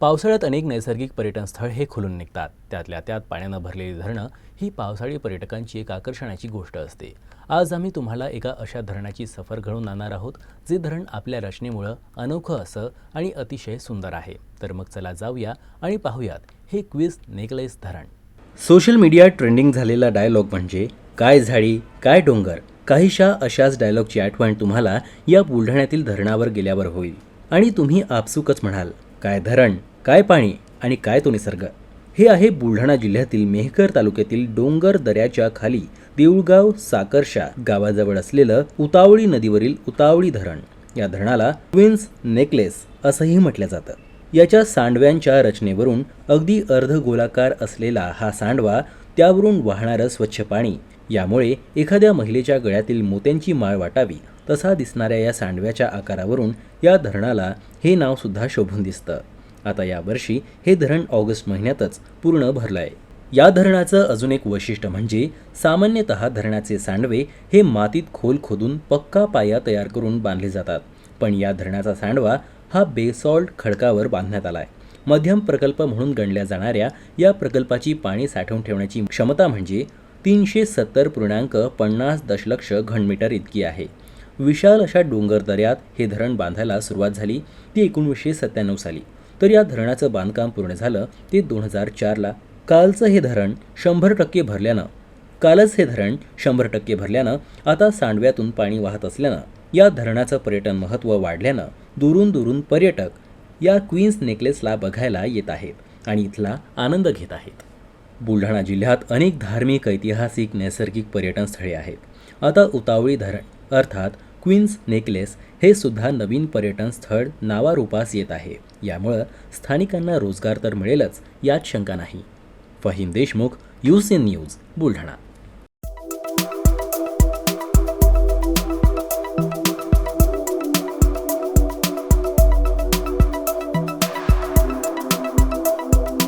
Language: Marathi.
पावसाळ्यात अनेक नैसर्गिक पर्यटन स्थळ हे खुलून निघतात. त्यातल्या त्यात पाण्यानं भरलेली धरणं ही पावसाळी पर्यटकांची एक आकर्षणाची गोष्ट असते. आज आम्ही तुम्हाला एका अशा धरणाची सफर घडवून आणणार आहोत जे धरण आपल्या रचनेमुळं अनोखं असं आणि अतिशय सुंदर आहे. तर मग चला जाऊया आणि पाहूयात हे क्विज नेकलेस धरण. सोशल मीडिया ट्रेंडिंग झालेला डायलॉग म्हणजे काय झाडी काय डोंगर काहीशा अशाच डायलॉगची आठवण तुम्हाला या बुलढाण्यातील धरणावर गेल्यावर होईल. आणि तुम्ही आपसुकच म्हणाल काय धरण काय पाणी आणि काय तो निसर्ग? हे आहे बुलढाणा जिल्ह्यातील मेहकर तालुक्यातील डोंगर दऱ्याच्या खाली देऊळगाव साकरशा गावाजवळ असलेलं उतावळी नदीवरील उतावळी धरण. या धरणाला ट्विन्स नेकलेस असंही म्हटलं जातं. याच्या सांडव्यांच्या रचनेवरून अगदी अर्धगोलाकार असलेला हा सांडवा त्यावरून वाहणारं स्वच्छ पाणी यामुळे एखाद्या महिलेच्या गळ्यातील मोत्यांची माळ वाटावी तसा दिसणाऱ्या या सांडव्याच्या आकारावरून या धरणाला हे नावसुद्धा शोभून दिसतं. आता यावर्षी हे धरण ऑगस्ट महिन्यातच पूर्ण भरलं आहे या धरणाचं अजून एक वैशिष्ट्य म्हणजे सामान्यतः धरणाचे सांडवे हे मातीत खोल खोदून पक्का पाया तयार करून बांधले जातात. पण या धरणाचा सांडवा हा बेसॉल्ट खडकावर बांधण्यात आला आहे मध्यम प्रकल्प म्हणून गणल्या जाणाऱ्या या प्रकल्पाची पाणी साठवून ठेवण्याची क्षमता म्हणजे तीनशे सत्तर पूर्णांक पन्नास दशलक्ष घनमीटर इतकी आहे. विशाल अशा डोंगर दऱ्यात हे धरण बांधायला सुरुवात झाली. ती एकोणीसशे सत्त्याण्णव साली. तर या धरणाचं बांधकाम पूर्ण झालं ते दोन हजार चारला. कालचं हे धरण शंभर टक्के भरल्यानं कालच हे धरण शंभर टक्के भरल्यानं आता सांडव्यातून पाणी वाहत असल्यानं या धरणाचं पर्यटन महत्त्व वाढल्यानं दुरून दुरून पर्यटक या क्वीन्स नेकलेसला बघायला येत आहेत आणि इथला आनंद घेत आहेत. बुलढाणा जिल्ह्यात अनेक धार्मिक ऐतिहासिक नैसर्गिक पर्यटन स्थळे आहेत. आता उतावळी धरण अर्थात क्वीन्स नेकलेस हे सुद्धा नवीन पर्यटन स्थळ नावारूपास येत आहे. यामुळं स्थानिकांना रोजगार तर मिळेलच यात शंका नाही. Faheem Deshmukh UCN news Buldhana.